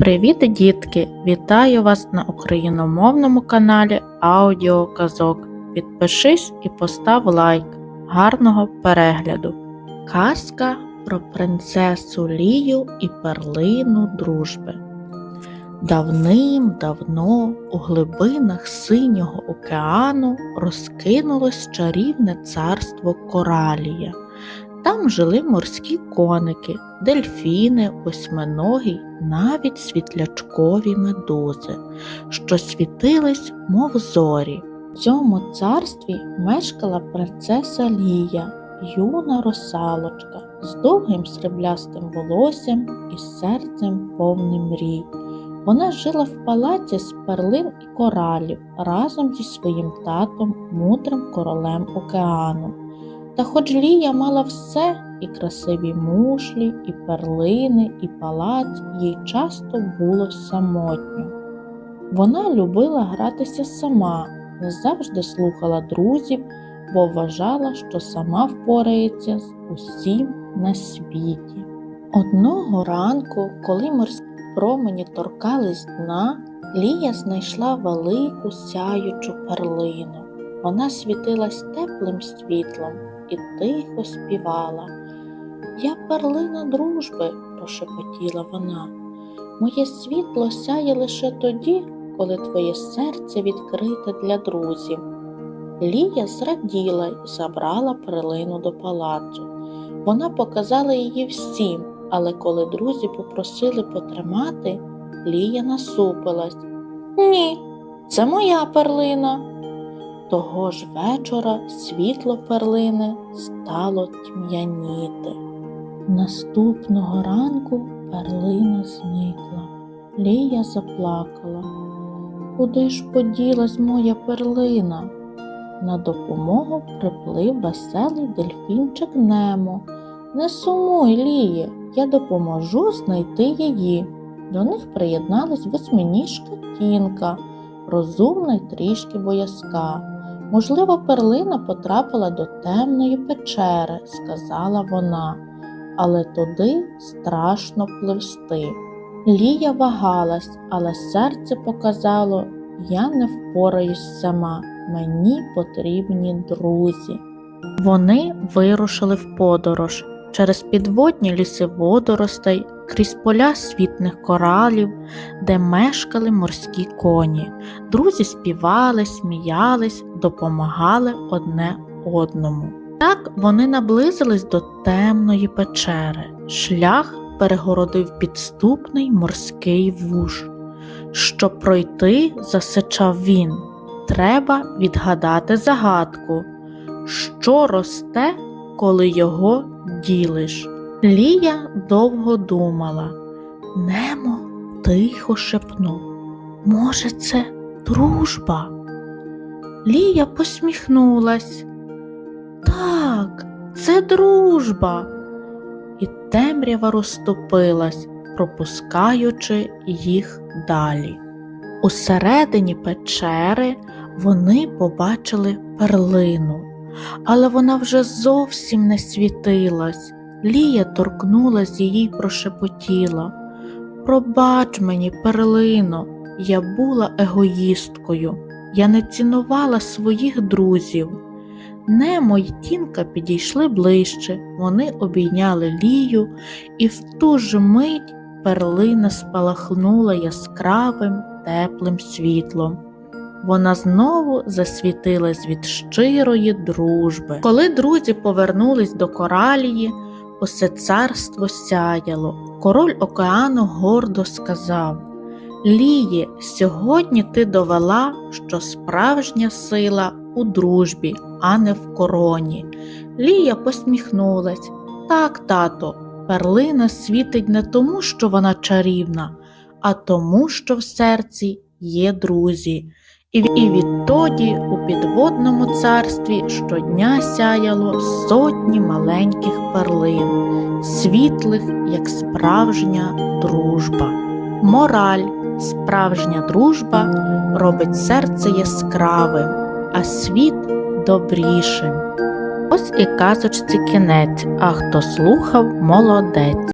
Привіт, дітки! Вітаю вас на україномовному каналі Аудіоказок. Підпишись і постав лайк. Гарного перегляду! Казка про принцесу Лію і перлину дружби. Давним-давно у глибинах синього океану розкинулось чарівне царство Коралія. Там жили морські коники, дельфіни, восьминогі, навіть світлячкові медузи, що світились, мов зорі. В цьому царстві мешкала принцеса Лія, юна русалочка з довгим сріблястим волоссям і серцем повним мрій. Вона жила в палаці з перлин і коралів разом зі своїм татом, мудрим королем океану. Та хоч Лія мала все і красиві мушлі, і перлини, і палац, їй часто було самотньо. Вона любила гратися сама, не завжди слухала друзів, бо вважала, що сама впорається з усім на світі. Одного ранку, коли морські промені торкались дна, Лія знайшла велику сяючу перлину. Вона світилась теплим світлом і тихо співала. Я перлина дружби, прошепотіла вона. Моє світло сяє лише тоді, коли твоє серце відкрите для друзів. Лія зраділа й забрала перлину до палацу. Вона показала її всім, але коли друзі попросили потримати, Лія насупилась. Ні, це моя перлина. Того ж вечора світло перлини стало тьмяніти. Наступного ранку перлина зникла. Лія заплакала. Куди ж поділась моя перлина? На допомогу приплив веселий дельфінчик Немо. Не сумуй, Ліє, я допоможу знайти її. До них приєдналась восьминіжка Тінка, розумна й трішки боязка. Можливо, перлина потрапила до темної печери, сказала вона, але туди страшно пливсти. Лія вагалась, але серце показало я не впораюсь сама, мені потрібні друзі. Вони вирушили в подорож через підводні ліси водоростей, крізь поля світних коралів, де мешкали морські коні. Друзі співали, сміялись, допомагали одне одному. Так вони наблизились до темної печери. Шлях перегородив підступний морський вуж. Щоб пройти, засичав він. Треба відгадати загадку, що росте, коли його ділиш. Лія довго думала. Немо тихо шепнув. Може, це дружба? Лія посміхнулась. Так, це дружба. І темрява розступилась, пропускаючи їх далі. Усередині печери вони побачили перлину, але вона вже зовсім не світилась. Лія торкнулась її й прошепотіла. Пробач мені, перлино, я була егоїсткою, я не цінувала своїх друзів. Немо й тінка підійшли ближче, вони обійняли Лію, і в ту ж мить перлина спалахнула яскравим теплим світлом. Вона знову засвітилась від щирої дружби. Коли друзі повернулись до коралії, усе царство сяяло. Король океану гордо сказав Ліє, сьогодні ти довела, що справжня сила у дружбі, а не в короні. Лія посміхнулась. Так, тато, перлина світить не тому, що вона чарівна, а тому, що в серці є друзі. І відтоді у підводному царстві щодня сяяло сотні маленьких перлин, світлих, як справжня дружба. Мораль, справжня дружба робить серце яскравим, а світ добрішим. Ось і казочці кінець, а хто слухав, молодець.